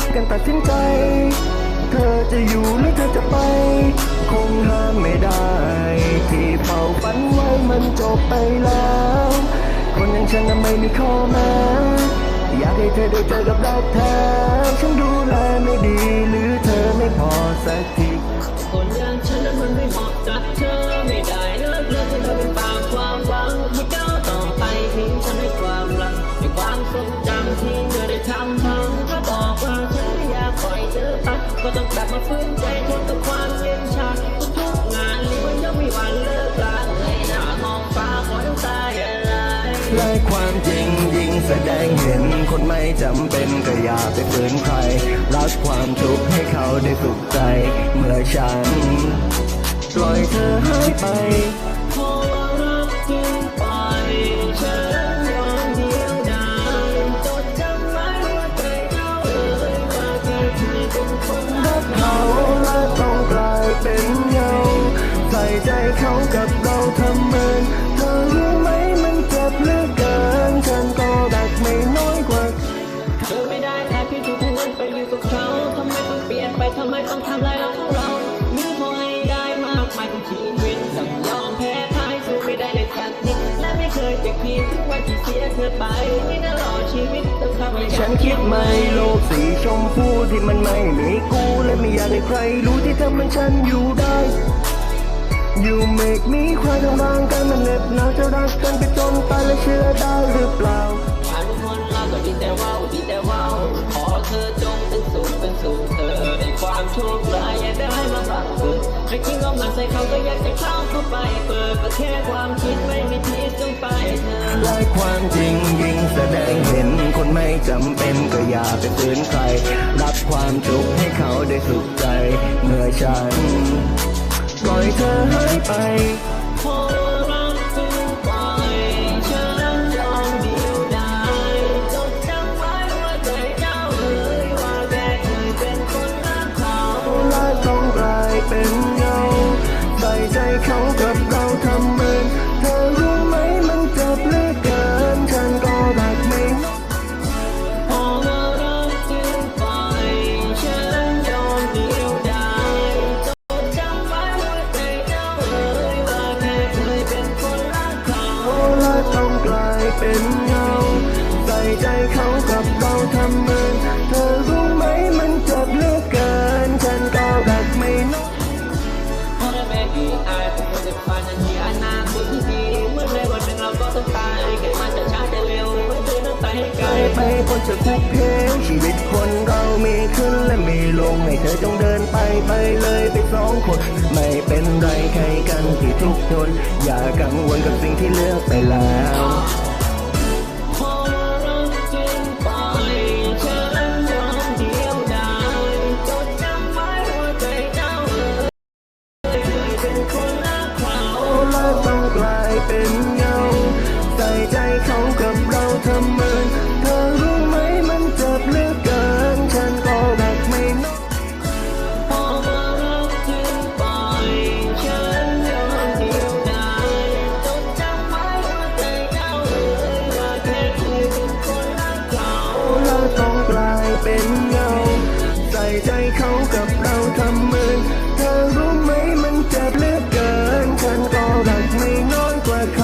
บกันตัดสินใจ เธอจะอยู่หรือเธอจะไป คงห้ามไม่ได้ ที่เฝ้าฝันไว้มันจบไปแล้ว คนอย่างฉันน่ะไม่มีข้อแม้อยากให้เธอได้เจอกับรักแท้ฉันดูแลไม่ดีหรือเธอไม่พอสักทีคนอย่างฉันนั้นมันไม่เหมาะกับเธอไม่ได้เลิกเลิกเธอเป็นปากความหวังให้ก้าวต่อไปทิ้งฉันให้ความรักในความทรงจำที่เธอได้ทำพัง ปล่อยเธอไปก็ต้องกลับมาฟื้นใจทนกับความเย็นชาทุกๆงานเลี้ยงยังไม่หวันเลิกลาเลยหน้ามองฟ้าขอน้ำตาอย่าไลและความจริงยิ่งแสดงเห็นคนไม่จำเป็นก็อย่าไปฝืนใคร รักความทุกข์ให้เขาได้สุขใจ เมื่อฉันปล่อยเธอหายไป ใจเขากับเราทำเหมือนเธอรู้ไหมมันเจ็บเหลือเกินฉันก็รักไม่น้อยกว่าเธอไม่ได้แค่พี่ถูกนั้นไปอยู่กับเขาทำไมต้องเปลี่ยนไปทำไมต้องทำลายเราของเรามีพอให้ได้มากมายของชีวิตต้องยอมแพ้พ่ายสู้ไม่ได้เลยสักนิดและไม่เคยจะคิดถึงวันที่เสียเธอไปไม่น่ารอชีวิตต้องทำให้ฉันคิดไหมโลกสีชมพูที่มันไม่มีกูและไม่อยากให้ใครรู้ที่ทำมันฉันอยู่ได้ อยู่เมกมีความทางบางกันมันเหน็บหนาวจะรักกันไปจนตายและเชื่อได้หรือเปล่าผ่านคนเราก็ดีแต่ว่าดีแต่ว่าขอเธอจงเป็นสุขเป็นสุขเธอในความโชคร้ายอย่าได้มาบังเกิดไม่คิดก็มันใส่เขาก็อยากจะเข้าเข้าไป เปิดก็แค่ความคิดไม่มีที่จงไปเธอและความจริงยิ่งแสดงเห็นคนไม่จำเป็นก็อย่าไปฝืนใครรับความทุกข์ให้เขาได้สุขใจเมื่อฉัน ปล่อยเธอหายไป ไปให้ไกลไปไปพ้นจากคุกเพงชีวิตคนเรามีขึ้นและมีลงให้เธอจงเดินไปไปเลยไปสองคน ไม่เป็นไรใครกันที่ทุกข์ทนอย่ากังวลกับสิ่งที่เลือกไปแล้วพอรักจึงปล่อยฉันยอมเดียวดากับเราทำมือเธอรู้ไหมมันเจ็บเหลือเกินฉันก็รักไม่น้อยกว่าเขา